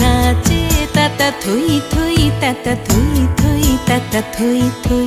নাচে তাতা থই থই তাতা থই থই তাতা থই থই।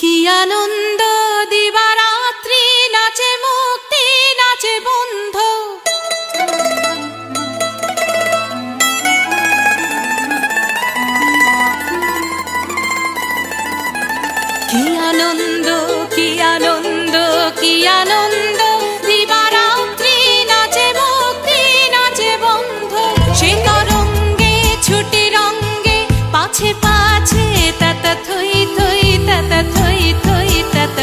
কি আনন্দ দিবারাত্রি নাচে মুক্তি নাচে বন্ধ। কি আনন্দ কি আনন্দ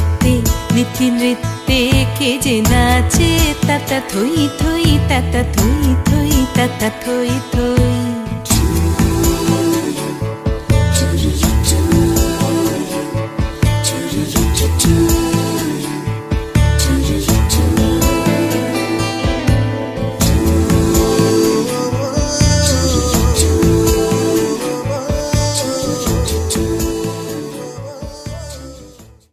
চিত্তে নীতি নৃত্যে কে যে নাচে, তাতা থই থই, তাতা থই থই, তাতা থই থই।